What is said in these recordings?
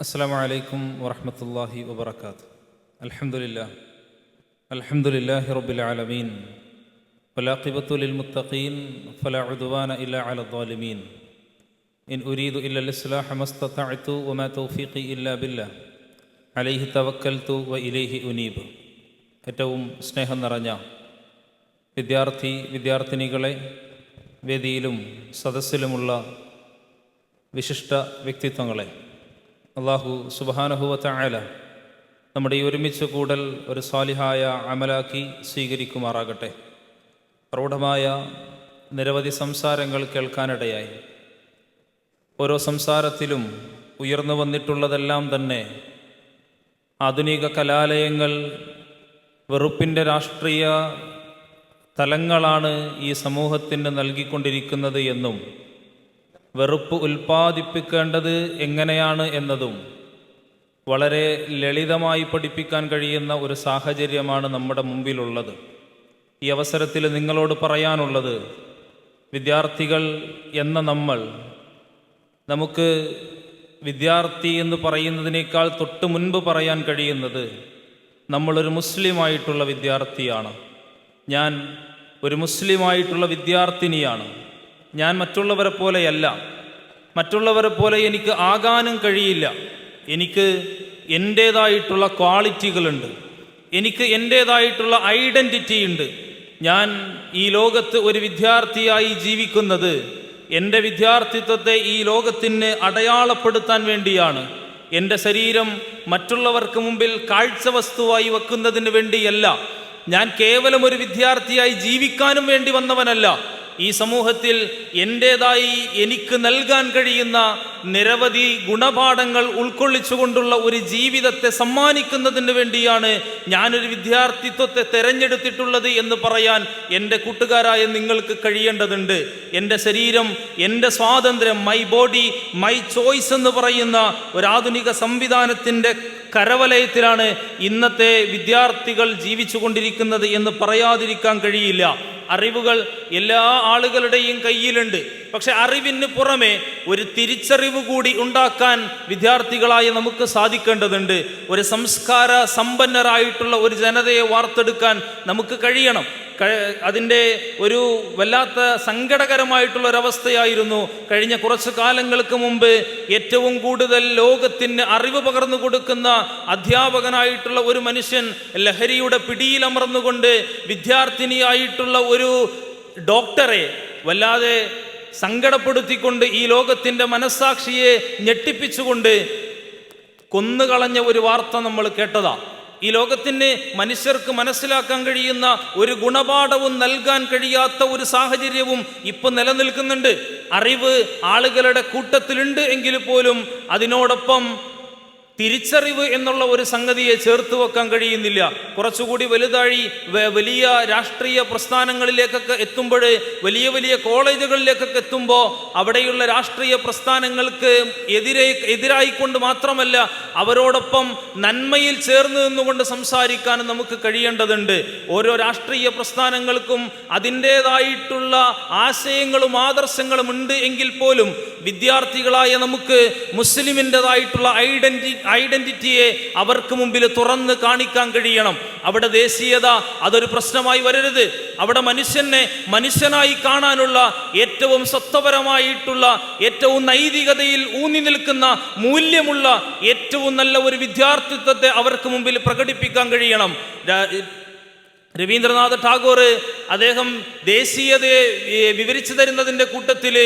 السلام عليكم ورحمة الله وبركاته الحمد لله الحمد لله رب العالمين والعاقبة للمتقين فلا عدوان إلا على الظالمين إن أريد إلا الإصلاح ما استطعت وما توفيقي إلا بالله عليه توكلت وإليه أنيب ഏറ്റവും സ്നേഹം നിറഞ്ഞ വിദ്യാർത്ഥി വിദ്യാർത്ഥിനികളെ വേദിയിലും സദസ്സിലുമുള്ള വിശിഷ്ട വ്യക്തിത്വങ്ങളെ അള്ളാഹു സുബാനഹുവത്ത ആല നമ്മുടെ ഈ ഒരുമിച്ച് കൂടൽ ഒരു സാലിഹായ അമലാക്കി സ്വീകരിക്കുമാറാകട്ടെ. പ്രൗഢമായ നിരവധി സംസാരങ്ങൾ കേൾക്കാനിടയായി. ഓരോ സംസാരത്തിലും ഉയർന്നു വന്നിട്ടുള്ളതെല്ലാം തന്നെ ആധുനിക കലാലയങ്ങൾ വെറുപ്പിന്റെ രാഷ്ട്രീയ തലങ്ങളാണ് ഈ സമൂഹത്തിന് നൽകിക്കൊണ്ടിരിക്കുന്നത് എന്നും വെറുപ്പ് ഉൽപ്പാദിപ്പിക്കേണ്ടത് എങ്ങനെയാണ് എന്നതും വളരെ ലളിതമായി പഠിപ്പിക്കാൻ കഴിയുന്ന ഒരു സാഹചര്യമാണ് നമ്മുടെ മുമ്പിലുള്ളത്. ഈ അവസരത്തിൽ നിങ്ങളോട് പറയാനുള്ളത് വിദ്യാർത്ഥികൾ എന്ന നമ്മൾ നമുക്ക് വിദ്യാർത്ഥി എന്ന് പറയുന്നതിനേക്കാൾ തൊട്ട് മുൻപ് പറയാൻ കഴിയുന്നത് നമ്മളൊരു മുസ്ലിമായിട്ടുള്ള വിദ്യാർത്ഥിയാണ്. ഞാൻ ഒരു മുസ്ലിമായിട്ടുള്ള വിദ്യാർത്ഥിനിയാണ്. ഞാൻ മറ്റുള്ളവരെ പോലെയല്ല. മറ്റുള്ളവരെ പോലെ എനിക്ക് ആകാനും കഴിയില്ല. എനിക്ക് എന്റേതായിട്ടുള്ള ക്വാളിറ്റികളുണ്ട്. എനിക്ക് എന്റേതായിട്ടുള്ള ഐഡന്റിറ്റി ഉണ്ട് ഞാൻ ഈ ലോകത്ത് ഒരു വിദ്യാർത്ഥിയായി ജീവിക്കുന്നത് എന്റെ വിദ്യാർത്ഥിത്വത്തെ ഈ ലോകത്തിന് അടയാളപ്പെടുത്താൻ വേണ്ടിയാണ്. എന്റെ ശരീരം മറ്റുള്ളവർക്ക് മുമ്പിൽ കാഴ്ച വസ്തുവായി വെക്കുന്നതിന് വേണ്ടിയല്ല. ഞാൻ കേവലം ഒരു വിദ്യാർത്ഥിയായി ജീവിക്കാനും വേണ്ടി വന്നവനല്ല. ഈ സമൂഹത്തിൽ എന്റേതായി എനിക്ക് നൽകാൻ കഴിയുന്ന നിരവധി ഗുണപാഠങ്ങൾ ഉൾക്കൊള്ളിച്ചുകൊണ്ടുള്ള ഒരു ജീവിതത്തെ സമ്മാനിക്കുന്നതിന് വേണ്ടിയാണ് ഞാനൊരു വിദ്യാർത്ഥിത്വത്തെ തെരഞ്ഞെടുത്തിട്ടുള്ളത് എന്ന് പറയാൻ എന്റെ കൂട്ടുകാരായ നിങ്ങൾക്ക് കഴിയേണ്ടതുണ്ട്. എന്റെ ശരീരം എന്റെ സ്വാതന്ത്ര്യം മൈ ബോഡി മൈ ചോയ്സ് എന്ന് പറയുന്ന ഒരാധുനിക സംവിധാനത്തിന്റെ കരവലയത്തിലാണ് ഇന്നത്തെ വിദ്യാർത്ഥികൾ ജീവിച്ചു കൊണ്ടിരിക്കുന്നത് എന്ന് പറയാതിരിക്കാൻ കഴിയില്ല. അറിവുകൾ എല്ലാ ആളുകളുടെയും കയ്യിലുണ്ട്. പക്ഷെ അറിവിന് പുറമെ ഒരു തിരിച്ചറിവ് കൂടി ഉണ്ടാക്കാൻ വിദ്യാർത്ഥികളായ നമുക്ക് സാധിക്കേണ്ടതുണ്ട്. ഒരു സംസ്കാര സമ്പന്നരായിട്ടുള്ള ഒരു ജനതയെ വാർത്തെടുക്കാൻ നമുക്ക് കഴിയണം. അതിന്റെ ഒരു വല്ലാത്ത സങ്കടകരമായിട്ടുള്ള ഒരവസ്ഥയായിരുന്നു കഴിഞ്ഞ കുറച്ച് കാലങ്ങൾക്ക് മുമ്പ് ഏറ്റവും കൂടുതൽ ലോകത്തിന് അറിവ് പകർന്നു കൊടുക്കുന്ന അധ്യാപകനായിട്ടുള്ള ഒരു മനുഷ്യൻ ലഹരിയുടെ പിടിയിലമർന്നുകൊണ്ട് വിദ്യാർത്ഥിനിയായിട്ടുള്ള ഒരു ഡോക്ടറെ വല്ലാതെ സങ്കടപ്പെടുത്തിക്കൊണ്ട് ഈ ലോകത്തിന്റെ മനസ്സാക്ഷിയെ ഞെട്ടിപ്പിച്ചുകൊണ്ട് കൊന്നുകളഞ്ഞ ഒരു വാർത്ത നമ്മൾ കേട്ടതാ. ഈ ലോകത്തിന് മനുഷ്യർക്ക് മനസ്സിലാക്കാൻ കഴിയുന്ന ഒരു ഗുണപാഠവും നൽകാൻ കഴിയാത്ത ഒരു സാഹചര്യവും ഇപ്പൊ നിലനിൽക്കുന്നുണ്ട്. അറിവ് ആളുകളുടെ കൂട്ടത്തിലുണ്ട് എങ്കിൽ പോലും അതിനോടൊപ്പം തിരിച്ചറിവ് എന്നുള്ള ഒരു സംഗതിയെ ചേർത്ത് വെക്കാൻ കഴിയുന്നില്ല. കുറച്ചുകൂടി വലുതായി വലിയ രാഷ്ട്രീയ പ്രസ്ഥാനങ്ങളിലേക്കൊക്കെ എത്തുമ്പോൾ വലിയ വലിയ കോളേജുകളിലേക്കൊക്കെ എത്തുമ്പോൾ അവിടെയുള്ള രാഷ്ട്രീയ പ്രസ്ഥാനങ്ങൾക്ക് എതിരെ എതിരായിക്കൊണ്ട് മാത്രമല്ല അവരോടൊപ്പം നന്മയിൽ ചേർന്ന് നിന്നുകൊണ്ട് സംസാരിക്കാനും നമുക്ക് കഴിയേണ്ടതുണ്ട്. ഓരോ രാഷ്ട്രീയ പ്രസ്ഥാനങ്ങൾക്കും അതിന്റെതായിട്ടുള്ള ആശയങ്ങളും ആദർശങ്ങളും ഉണ്ട് എങ്കിൽ പോലും വിദ്യാർത്ഥികളായ നമുക്ക് മുസ്ലിമിന്റെതായിട്ടുള്ള ഐഡന്റി ഐഡന്റിറ്റിയെ അവർക്ക് മുമ്പിൽ തുറന്ന് കാണിക്കാൻ കഴിയണം. അവിടെ ദേശീയത അതൊരു പ്രശ്നമായി വരരുത്. അവിടെ മനുഷ്യനെ മനുഷ്യനായി കാണാനുള്ള ഏറ്റവും സത്വപരമായിട്ടുള്ള ഏറ്റവും നൈതികതയിൽ ഊന്നി നിൽക്കുന്ന മൂല്യമുള്ള ഏറ്റവും നല്ല ഒരു വിദ്യാർത്ഥിത്വത്തെ അവർക്ക് മുമ്പിൽ പ്രകടിപ്പിക്കാൻ കഴിയണം. രവീന്ദ്രനാഥ് ടാഗോർ അദ്ദേഹം ദേശീയതയെ വിവരിച്ചു തരുന്നതിന്റെ കൂട്ടത്തിൽ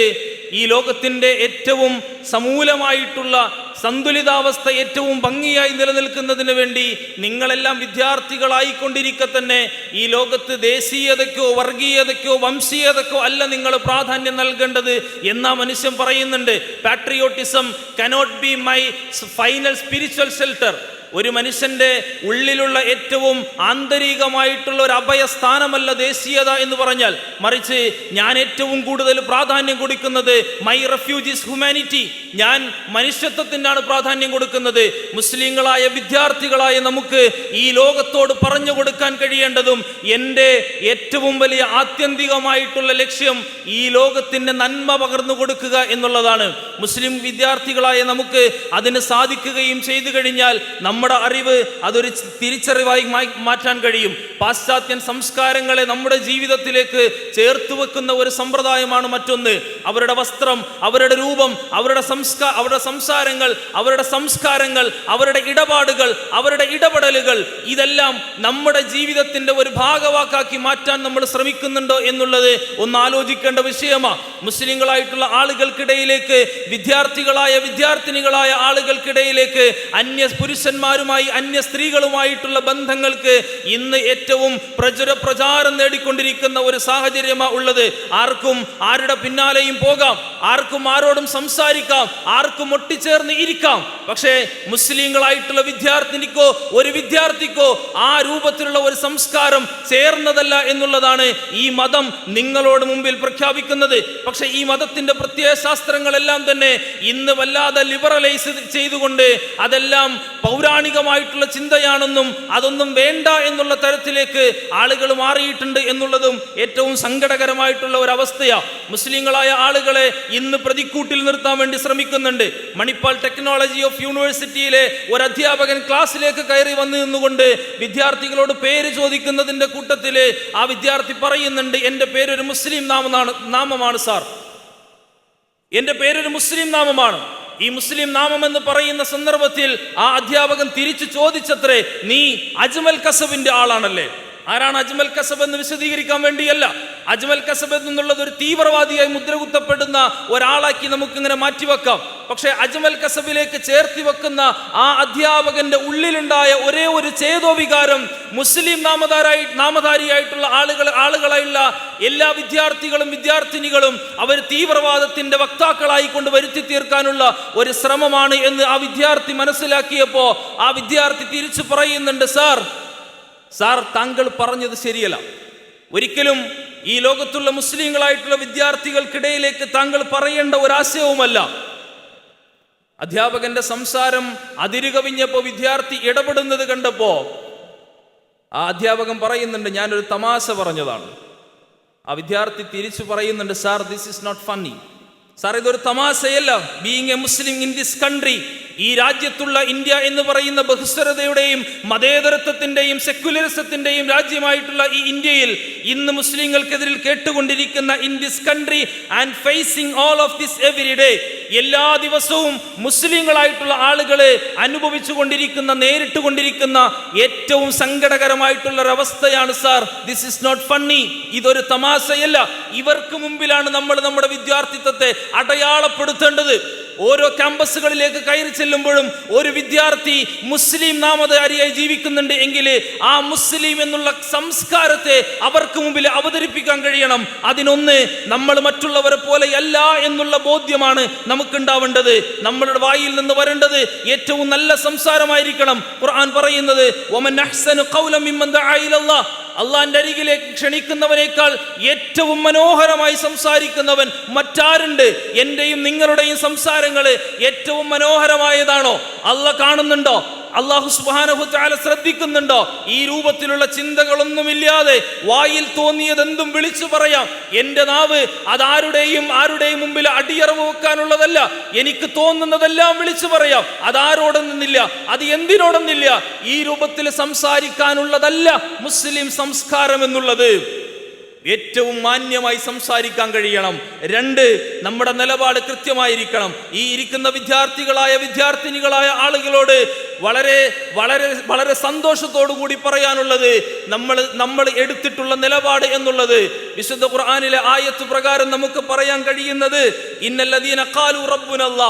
ഈ ലോകത്തിന്റെ ഏറ്റവും സമൂലമായിട്ടുള്ള സന്തുലിതാവസ്ഥ ഏറ്റവും ഭംഗിയായി നിലനിൽക്കുന്നതിന് വേണ്ടി നിങ്ങളെല്ലാം വിദ്യാർത്ഥികളായിക്കൊണ്ടിരിക്കെ തന്നെ ഈ ലോകത്ത് ദേശീയതയ്ക്കോ വർഗീയതയ്ക്കോ വംശീയതയ്ക്കോ അല്ല നിങ്ങൾ പ്രാധാന്യം നൽകേണ്ടത് എന്നാ മനുഷ്യൻ പറയുന്നുണ്ട്. Patriotism cannot be my final spiritual shelter ഒരു മനുഷ്യന്റെ ഉള്ളിലുള്ള ഏറ്റവും ആന്തരികമായിട്ടുള്ള ഒരു അഭയസ്ഥാനമല്ല ദേശീയത എന്ന് പറഞ്ഞാൽ മറിച്ച് ഞാൻ ഏറ്റവും കൂടുതൽ പ്രാധാന്യം കൊടുക്കുന്നത് മൈ റെഫ്യൂജീസ് ഹ്യൂമാനിറ്റി. ഞാൻ മനുഷ്യത്വത്തിനാണ് പ്രാധാന്യം കൊടുക്കുന്നത്. മുസ്ലിങ്ങളായ വിദ്യാർത്ഥികളായ നമുക്ക് ഈ ലോകത്തോട് പറഞ്ഞു കൊടുക്കാൻ കഴിയേണ്ടതും എന്റെ ഏറ്റവും വലിയ ആത്യന്തികമായിട്ടുള്ള ലക്ഷ്യം ഈ ലോകത്തിന്റെ നന്മ പകർന്നു കൊടുക്കുക എന്നുള്ളതാണ്. മുസ്ലിം വിദ്യാർത്ഥികളായ നമുക്ക് അതിന് സാധിക്കുകയും ചെയ്തു കഴിഞ്ഞാൽ നമ്മുടെ അറിവ് അതൊരു തിരിച്ചറിവായി മാറ്റാൻ കഴിയും. പാശ്ചാത്യൻ സംസ്കാരങ്ങളെ നമ്മുടെ ജീവിതത്തിലേക്ക് ചേർത്തു വെക്കുന്ന ഒരു സമ്പ്രദായമാണ് മറ്റൊന്ന്. അവരുടെ വസ്ത്രം അവരുടെ രൂപം അവരുടെ സംസ്കാ അവരുടെ സംസാരങ്ങൾ അവരുടെ സംസ്കാരങ്ങൾ അവരുടെ ഇടപാടുകൾ അവരുടെ ഇടപെടലുകൾ ഇതെല്ലാം നമ്മുടെ ജീവിതത്തിന്റെ ഒരു ഭാഗവാക്കാക്കി മാറ്റാൻ നമ്മൾ ശ്രമിക്കുന്നുണ്ടോ എന്നുള്ളത് ഒന്ന് ആലോചിക്കേണ്ട വിഷയമാണ് മുസ്ലിങ്ങളായിട്ടുള്ള ആളുകൾക്കിടയിലേക്ക് വിദ്യാർത്ഥികളായ വിദ്യാർത്ഥിനികളായ ആളുകൾക്കിടയിലേക്ക് അന്യ പുരുഷന്മാരുമായി അന്യ സ്ത്രീകളുമായിട്ടുള്ള ബന്ധങ്ങൾക്ക് ഇന്ന് ഏറ്റവും പ്രചുര പ്രചാരം നേടിക്കൊണ്ടിരിക്കുന്ന ഒരു സാഹചര്യമാണ് ഉള്ളത്. ആർക്കും ആരുടെ പിന്നാലെയും പോകാം. ആർക്കും ആരോടും സംസാരിക്കാം. ആർക്കും ഒട്ടിച്ചേർന്ന് ഇരിക്കാം. പക്ഷേ മുസ്ലിങ്ങളായിട്ടുള്ള വിദ്യാർത്ഥിനിക്കോ ഒരു വിദ്യാർത്ഥിക്കോ ആ രൂപത്തിലുള്ള ഒരു സംസ്കാരം ചേർന്നതല്ല എന്നുള്ളതാണ് ഈ മതം നിങ്ങളോട് മുമ്പിൽ പ്രഖ്യാപിക്കുന്നത്. പക്ഷേ ഈ മതത്തിന്റെ പ്രത്യയശാസ്ത്രങ്ങളെല്ലാം തന്നെ ഇന്ന് വല്ലാതെ ലിബറലൈസ് ചെയ്തുകൊണ്ട് അതെല്ലാം പൗരാണികമായിട്ടുള്ള ചിന്തയാണെന്നും അതൊന്നും വേണ്ട എന്നുള്ള തരത്തിലേക്ക് ആളുകൾ മാറിയിട്ടുണ്ട് എന്നുള്ളതും ഏറ്റവും സങ്കടകരമായിട്ടുള്ള ഒരു അവസ്ഥയാ മുസ്ലിങ്ങളായ ആളുകളെ ഇന്ന് പ്രതിക്കൂട്ടിൽ നിർത്താൻ വേണ്ടി ശ്രമിക്കുന്നുണ്ട്. മണിപ്പാൽ ടെക്നോളജി ഓഫ് യൂണിവേഴ്സിറ്റിയിലെ ഒരു അധ്യാപകൻ ക്ലാസ്സിലേക്ക് കയറി വന്നു നിന്നുകൊണ്ട് വിദ്യാർത്ഥികളോട് പേര് ചോദിക്കുന്നതിന്റെ കൂട്ടത്തിൽ ആ വിദ്യാർത്ഥി പറയുന്നുണ്ട് എന്റെ പേരൊരു മുസ്ലിം നാമമാണ് നാമമാണ് സാർ. എന്റെ പേരൊരു മുസ്ലിം നാമമാണ്. ഈ മുസ്ലിം നാമം എന്ന് പറയുന്ന സന്ദർഭത്തിൽ ആ അധ്യാപകൻ തിരിച്ചു ചോദിച്ചത്രേ നീ അജ്മൽ കസബിന്റെ ആളാണല്ലേ? ആരാണ് അജ്മൽ കസബ് എന്ന് വിശദീകരിക്കാൻ വേണ്ടിയല്ല. അജ്മൽ കസബ് എന്നുള്ളത് ഒരു തീവ്രവാദിയായി മുദ്രകുത്തപ്പെടുന്ന ഒരാളാക്കി നമുക്കിങ്ങനെ മാറ്റിവെക്കാം. പക്ഷേ അജ്മൽ കസബിലേക്ക് ചേർത്തി വെക്കുന്ന ആ അധ്യാപകന്റെ ഉള്ളിലുണ്ടായ ഒരേ ഒരു ചേതോവികാരം മുസ്ലിം നാമധാരായി നാമധാരിയായിട്ടുള്ള ആളുകൾ ആളുകളായുള്ള എല്ലാ വിദ്യാർത്ഥികളും വിദ്യാർത്ഥിനികളും അവർ തീവ്രവാദത്തിന്റെ വക്താക്കളായി കൊണ്ട് വരുത്തി തീർക്കാനുള്ള ഒരു ശ്രമമാണ് എന്ന് ആ വിദ്യാർത്ഥി മനസ്സിലാക്കിയപ്പോൾ ആ വിദ്യാർത്ഥി തിരിച്ചു പറയുന്നുണ്ട് സാർ സാർ താങ്കൾ പറഞ്ഞത് ശരിയല്ല. ഒരിക്കലും ഈ ലോകത്തുള്ള മുസ്ലിങ്ങളായിട്ടുള്ള വിദ്യാർത്ഥികൾക്കിടയിലേക്ക് താങ്കൾ പറയേണ്ട ഒരാശയവുമല്ല. അധ്യാപകന്റെ സംസാരം അതിരുകവിഞ്ഞപ്പോ വിദ്യാർത്ഥി ഇടപെടുന്നത് കണ്ടപ്പോ ആ അധ്യാപകൻ പറയുന്നുണ്ട് ഞാനൊരു തമാശ പറഞ്ഞതാണ്. ആ വിദ്യാർത്ഥി തിരിച്ചു പറയുന്നുണ്ട് sir this is not funny sir ഇതൊരു തമാശയല്ല. Being a Muslim in this country ഈ രാജ്യത്തുള്ള ഇന്ത്യ എന്ന് പറയുന്ന ബഹുസ്വരതയുടെയും മതേതരത്വത്തിന്റെയും സെക്യുലറിസത്തിന്റെയും രാജ്യമായിട്ടുള്ള ഈ ഇന്ത്യയിൽ ഇന്ന് മുസ്ലിങ്ങൾക്കെതിരിൽ കേട്ടുകൊണ്ടിരിക്കുന്ന in this country and facing all of this every day എല്ലാ ദിവസവും മുസ്ലിങ്ങളായിട്ടുള്ള ആളുകളെ അനുഭവിച്ചു കൊണ്ടിരിക്കുന്ന നേരിട്ട് കൊണ്ടിരിക്കുന്ന ഏറ്റവും സങ്കടകരമായിട്ടുള്ള ഒരവസ്ഥയാണ് sir. This is not funny ഇതൊരു തമാശയല്ല. ഇവർക്ക് മുമ്പിലാണ് നമ്മൾ നമ്മുടെ വിദ്യാർത്ഥിത്വത്തെ അടയാളപ്പെടുത്തേണ്ടത്. ഓരോ ക്യാമ്പസുകളിലേക്ക് കയറി ചെല്ലുമ്പോഴും ഒരു വിദ്യാർത്ഥി മുസ്ലിം നാമധാരിയായി ജീവിക്കുന്നുണ്ട് എങ്കിൽ ആ മുസ്ലിം എന്നുള്ള സംസ്കാരത്തെ അവർക്ക് മുമ്പിൽ അവതരിപ്പിക്കാൻ കഴിയണം. അതിനൊന്ന് നമ്മൾ മറ്റുള്ളവരെ പോലെയല്ല എന്നുള്ള ബോധ്യമാണ് നമുക്കുണ്ടാവേണ്ടത്. നമ്മളുടെ വായിൽ നിന്ന് വരേണ്ടത് ഏറ്റവും നല്ല സംസാരമായിരിക്കണം. ഖുർആൻ പറയുന്നത്. അള്ളാന്റെ അരികിലേക്ക് ക്ഷണിക്കുന്നവനേക്കാൾ ഏറ്റവും മനോഹരമായി സംസാരിക്കുന്നവൻ മറ്റാരുണ്ട്? എന്റെയും നിങ്ങളുടെയും സംസാരങ്ങൾ ഏറ്റവും മനോഹരമായതാണോ? അല്ല കാണുന്നുണ്ടോ? അള്ളാഹു സുബാനഹു താല ശ്രദ്ധിക്കുന്നുണ്ടോ? ഈ രൂപത്തിലുള്ള ചിന്തകളൊന്നുമില്ലാതെ വായിൽ തോന്നിയതെന്തും വിളിച്ചു പറയാം. എന്റെ നാവ് അതാരുടെയും ആരുടെയും മുമ്പിൽ അടിയറവ് വെക്കാനുള്ളതല്ല. എനിക്ക് തോന്നുന്നതെല്ലാം വിളിച്ചു പറയാം. അതാരോടൊന്നില്ല? അത് എന്തിനോടൊന്നില്ല? ഈ രൂപത്തിൽ സംസാരിക്കാനുള്ളതല്ല മുസ്ലിം സംസ്കാരം എന്നുള്ളത്. ഏറ്റവും മാന്യമായി സംസാരിക്കാൻ കഴിയണം. രണ്ട് നമ്മുടെ നിലപാട് കൃത്യമായിരിക്കണം. ഈ ഇരിക്കുന്ന വിദ്യാർത്ഥികളായ വിദ്യാർത്ഥിനികളായ ആളുകളോട് വളരെ വളരെ വളരെ സന്തോഷത്തോടു കൂടി പറയാനുള്ളത് നമ്മൾ നമ്മൾ എടുത്തിട്ടുള്ള നിലപാട് എന്നുള്ളത്. വിശുദ്ധ ഖുർആാനിലെ ആയത്ത് പ്രകാരം നമുക്ക് പറയാൻ കഴിയുന്നത് ഇന്നല്ലദീന ഖാലു റബ്ബുനല്ല.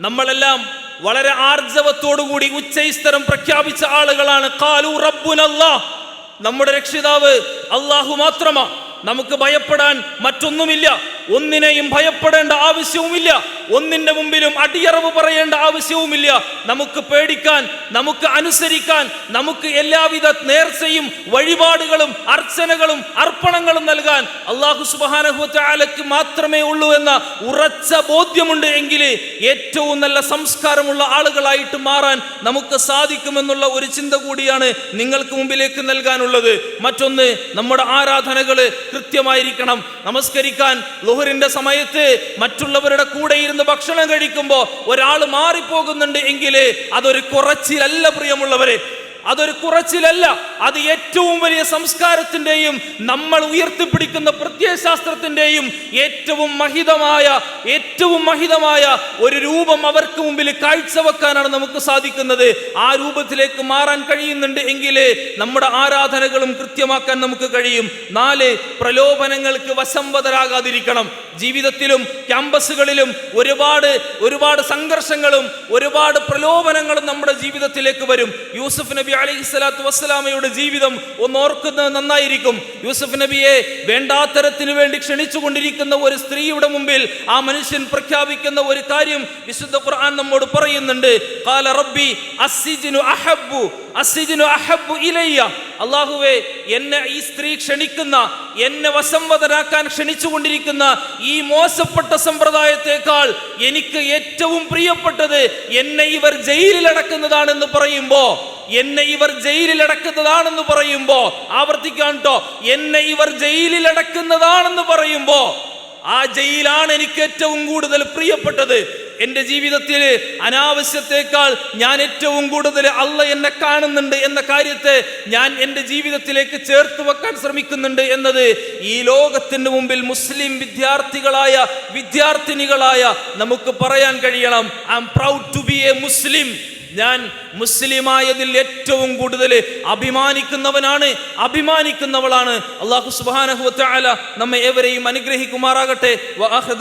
നമ്മളെല്ലാം വളരെ ആർജവത്തോടുകൂടി ഉച്ചൈസ്തരം പ്രഖ്യാപിച്ച ആളുകളാണ്. കാലു റബ്ബുനല്ലാ. നമ്മുടെ രക്ഷിതാവ് അള്ളാഹു മാത്രമാ. നമുക്ക് ഭയപ്പെടാൻ മറ്റൊന്നുമില്ല. ഒന്നിനെയും ഭയപ്പെടേണ്ട ആവശ്യവുമില്ല. ഒന്നിന്റെ മുമ്പിലും അടിയറവ് പറയേണ്ട ആവശ്യവുമില്ല. നമുക്ക് പേടിക്കാൻ നമുക്ക് അനുസരിക്കാൻ നമുക്ക് എല്ലാവിധ നേർച്ചയും വഴിപാടുകളും അർച്ചനകളും അർപ്പണങ്ങളും നൽകാൻ അള്ളാഹു സുബാനഹുലക്ക് മാത്രമേ ഉള്ളൂ എന്ന ഉറച്ച ബോധ്യമുണ്ട് എങ്കിലേ ഏറ്റവും നല്ല സംസ്കാരമുള്ള ആളുകളായിട്ട് മാറാൻ നമുക്ക് സാധിക്കുമെന്നുള്ള ഒരു ചിന്ത കൂടിയാണ് നിങ്ങൾക്ക് മുമ്പിലേക്ക് നൽകാനുള്ളത്. മറ്റൊന്ന് നമ്മുടെ ആരാധനകൾ കൃത്യമായിരിക്കണം. നമസ്കരിക്കാൻ ലുഹറിന്റെ സമയത്ത് മറ്റുള്ളവരുടെ കൂടെ ഇരുന്ന് ഭക്ഷണം കഴിക്കുമ്പോൾ ഒരാൾ മാറിപ്പോകുന്നുണ്ട് എങ്കിൽ അതൊരു കുറച്ചിലല്ല പ്രിയമുള്ളവരെ. അതൊരു കുറച്ചിലല്ല. അത് ഏറ്റവും വലിയ സംസ്കാരത്തിന്റെയും നമ്മൾ ഉയർത്തിപ്പിടിക്കുന്ന പ്രത്യയശാസ്ത്രത്തിന്റെയും ഏറ്റവും മഹിതമായ ഏറ്റവും മഹിതമായ ഒരു രൂപം അവർക്ക് മുമ്പിൽ കാഴ്ചവെക്കാനാണ് നമുക്ക് സാധിക്കുന്നത്. ആ രൂപത്തിലേക്ക് മാറാൻ കഴിയുന്നുണ്ട് എങ്കിലേ നമ്മുടെ ആരാധനകളും കൃത്യമാക്കാൻ നമുക്ക് കഴിയും. നാല് പ്രലോഭനങ്ങൾക്ക് വശംവതരാകാതിരിക്കണം. ജീവിതത്തിലും ക്യാമ്പസുകളിലും ഒരുപാട് ഒരുപാട് സംഘർഷങ്ങളും ഒരുപാട് പ്രലോഭനങ്ങളും നമ്മുടെ ജീവിതത്തിലേക്ക് വരും. യൂസഫ് നബി അലൈഹി സ്വലാത്തു വസ്സലാമയുടെ ജീവിതം ഒന്ന് ഓർക്കുന്നത് നന്നായിരിക്കും. യൂസഫ് നബിയെ വേണ്ടാത്തരത്തിന് വേണ്ടി ക്ഷണിച്ചുകൊണ്ടിരിക്കുന്ന ഒരു സ്ത്രീയുടെ മുമ്പിൽ ആ മനുഷ്യൻ പ്രഖ്യാപിക്കുന്ന ഒരു കാര്യം വിശുദ്ധ ഖുർആൻ നമ്മോട് പറയുന്നുണ്ട്. കാല റബ്ബി അസിജിനു അഹബ്ബു അസിജിനു അഹബ്ബു ഇലയ്യ. അള്ളാഹുവേ എന്നെ ഈ സ്ത്രീ ക്ഷണിക്കുന്ന എന്നെ വസംവതരാക്കാൻ ക്ഷണിച്ചുകൊണ്ടിരിക്കുന്ന ഈ മോശപ്പെട്ട സമ്പ്രദായത്തെക്കാൾ എനിക്ക് ഏറ്റവും പ്രിയപ്പെട്ടത് എന്നെ ഇവർ ജയിലിലടക്കുന്നതാണെന്ന് പറയുമ്പോൾ പറയുമ്പോ എന്നെ ഇവർ ജയിലിൽ അടക്കുന്നതാണെന്ന് പറയുമ്പോ ആവർത്തിക്കാൻ കേട്ടോ എന്നെ ഇവർ ജയിലിൽ അടക്കുന്നതാണെന്ന് പറയുമ്പോ ആ ജയിലാണ് എനിക്ക് ഏറ്റവും കൂടുതൽ പ്രിയപ്പെട്ടത്. എന്റെ ജീവിതത്തിൽ അനാവശ്യത്തേക്കാൾ ഞാൻ ഏറ്റവും കൂടുതൽ അല്ല എന്നെ കാണുന്നുണ്ട് എന്ന കാര്യത്തെ ഞാൻ എന്റെ ജീവിതത്തിലേക്ക് ചേർത്ത് വെക്കാൻ ശ്രമിക്കുന്നുണ്ട് എന്നത് ഈ ലോകത്തിന് മുമ്പിൽ മുസ്ലിം വിദ്യാർത്ഥികളായ വിദ്യാർത്ഥിനികളായ നമുക്ക് പറയാൻ കഴിയണം. I'm proud to be a Muslim ഞാൻ മുസ്ലിമായതിൽ ഏറ്റവും കൂടുതൽ അഭിമാനിക്കുന്നവനാണ് അഭിമാനിക്കുന്നവളാണ്. അള്ളാഹു സുബ്ഹാനഹു വതആല നമ്മെ ഏവരെയും അനുഗ്രഹിക്കുമാറാകട്ടെ. വആഖിറു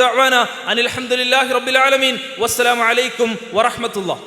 വസ്സലാം വലൈക്കും ഹംദുലില്ലാഹി